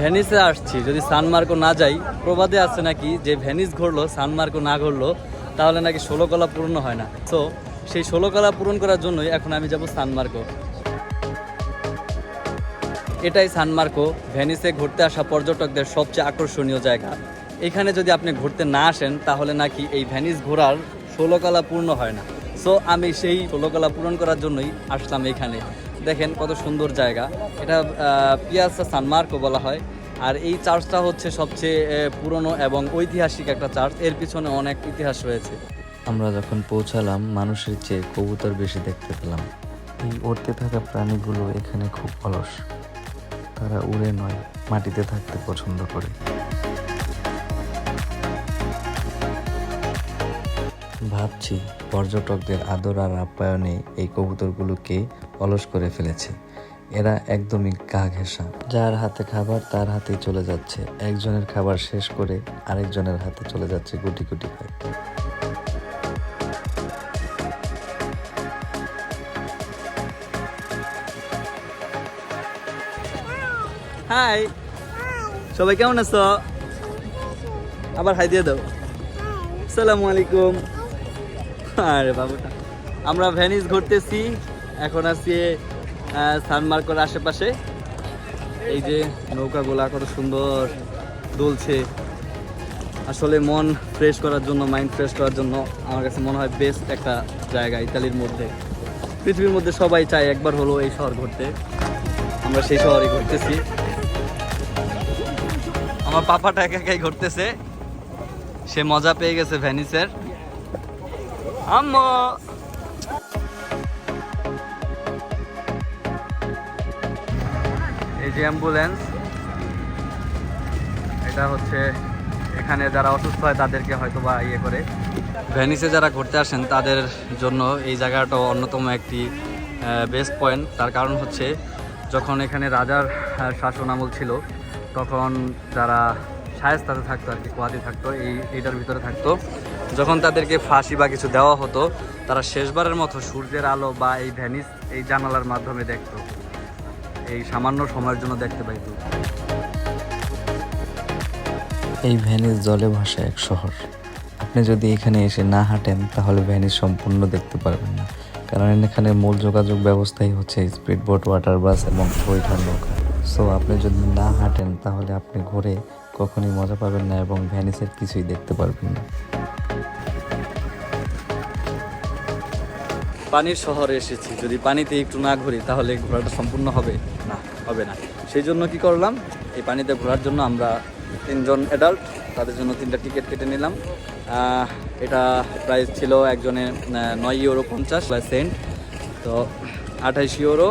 ভেনিসে আসছি, যদি সানমার্কো না যাই, প্রবাদে আছে নাকি যে ভেনিস ঘুরলো সানমার্কো না ঘুরলো, তাহলে নাকি ষোলো কলা পূর্ণ হয় না। তো সেই ষোলো কলা পূরণ করার জন্যই এখন আমি যাব সানমার্কো এটাই সানমার্কো ভেনিসে ঘুরতে আসা পর্যটকদের সবচেয়ে আকর্ষণীয় জায়গা। এখানে যদি আপনি ঘুরতে না আসেন, তাহলে নাকি এই ভেনিস ঘোরার ষোলো কলা পূর্ণ হয় না। সো আমি সেই ষোলো কলা পূরণ করার জন্যই আসলাম এখানে। দেখেন কত সুন্দর জায়গা। এটা পিয়াসা সানমার্কও বলা হয়। আর এই চার্চটা হচ্ছে সবচেয়ে পুরনো এবং ঐতিহাসিক একটা চার্চ। এর পিছনে অনেক ইতিহাস রয়েছে। আমরা যখন পৌঁছালাম, মানুষের চেয়ে কবুতর বেশি দেখতে পেলাম। এই উড়তে থাকা প্রাণীগুলো এখানে খুব অলস। তারা উড়ে নয়, মাটিতে থাকতে পছন্দ করে। ভাবছি, পর্যটকদের আদর আর আপ্যায়নে এই কবুতরগুলোকে অলস করে ফেলেছে। এরা একদমই গা ঘেঁষা। যার হাতে খাবার তার হাতেই চলে যাচ্ছে। একজনের খাবার শেষ করে আরেকজনের হাতে চলে যাচ্ছে গুটি গুটি করে। হাই সবাই কেমন আছো? আবার হাই দিয়ে দাও। সালামু আলাইকুম। আরে বাবুটা। আমরা ভ্যানিস ঘুরতেছি। এখন আছি সানমার্কোর আশেপাশে। এই যে নৌকাগুলা কত সুন্দর দুলছে। আসলে মন ফ্রেশ করার জন্য মাইন্ড ফ্রেশ করার জন্য আমার কাছে মনে হয় বেস্ট একটা জায়গা ইতালির মধ্যে। পৃথিবীর মধ্যে সবাই চায় একবার হলো এই শহর ঘুরতে। আমরা সেই শহরে ঘুরতেছি। আমার পাপাটা একা একাই ঘুরতেছে। সে মজা পেয়ে গেছে ভ্যানিসের আম্মু! এই যে অ্যাম্বুলেন্স এটা হচ্ছে এখানে যারা অসুস্থ হয় তাদেরকে হয়তো বা ইয়ে করে। ভ্যানিসে যারা ঘুরতে আসেন, তাদের জন্য এই জায়গাটা অন্যতম একটি বেস্ট পয়েন্ট তার কারণ হচ্ছে, যখন এখানে রাজার শাসন আমল ছিল, তখন যারা শায়েস্তাতে থাকতো আর কি কোয়াদি থাকতো, এই, এইটার ভিতরে থাকতো। যখন তাদেরকে ফাঁসি বা কিছু দেওয়া হতো, তারা শেষবারের মতো সূর্যের আলো বা এই ভ্যানিস, এই জানালার মাধ্যমে দেখতো। এই সামান্য সময়ের জন্য দেখতে পাইতো এই ভ্যানিস জলে ভাসা এক শহর। আপনি যদি এখানে এসে না হাঁটেন, তাহলে ভ্যানিস সম্পূর্ণ দেখতে পারবেন না। কারণ এখানে মূল যোগাযোগ ব্যবস্থাই হচ্ছে স্পিড বোট ওয়াটার বাস এবং বৈঠার নৌকা। সো আপনি যদি না হাঁটেন, তাহলে আপনি ঘুরে কখনই মজা পাবেন না এবং ভ্যানিসের কিছুই দেখতে পারবেন না। পানির শহরে এসেছি। যদি পানিতে একটু না ঘুরি তাহলে ঘোরাটা সম্পূর্ণ হবে না হবে না। সেই জন্য কি করলাম এই পানিতে ঘোরার জন্য আমরা তিনজন অ্যাডাল্ট তাদের জন্য তিনটা টিকিট কেটে নিলাম। এটা প্রাইস ছিল একজনের আহ, নয় ইউরো পঞ্চাশ সেন্ট তো আঠাইশ ইউরো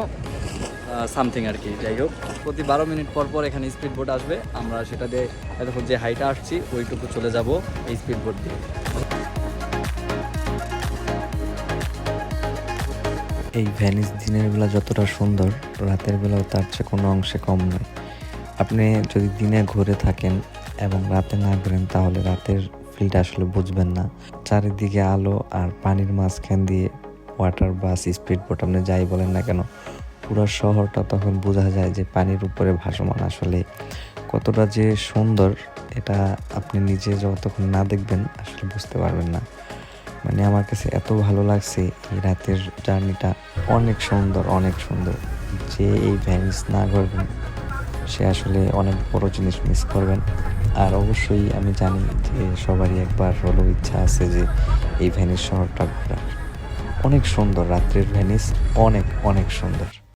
সামথিং আর কি যাই হোক। প্রতি বারো মিনিট পর পর এখানে স্পিড বোট আসবে। আমরা সেটা দিয়ে এখন যে হাইটা আসছি ওইটুকু চলে যাব এই স্পিড বোট দিয়ে। এই ভ্যানিস দিনের বেলা যতটা সুন্দর, রাতের বেলাও তার চেয়ে কোনো অংশে কম নয়। আপনি যদি দিনে ঘুরে থাকেন এবং রাতে না ঘুরেন, তাহলে রাতের ফিলটা আসলে বুঝবেন না। চারিদিকে আলো আর পানির মাঝখান দিয়ে ওয়াটার বাস স্পিড বোট আপনি যাই বলেন না কেন, পুরো শহরটা তখন বোঝা যায় যে পানির উপরে ভাসমান আসলে। কতটা যে সুন্দর, এটা আপনি নিজে যতক্ষণ না দেখবেন, আসলে বুঝতে পারবেন না। মানে আমার কাছে এত ভালো লাগছে এই রাতের জার্নিটা। অনেক সুন্দর অনেক সুন্দর। যে এই ভ্যানিস না করবেন, সে আসলে অনেক বড় জিনিস মিস করবেন। আর অবশ্যই আমি জানি যে সবারই একবার হলো ইচ্ছা আছে যে এই ভ্যানিস শহরটা ঘোরার। অনেক সুন্দর, রাত্রের ভ্যানিস অনেক অনেক সুন্দর।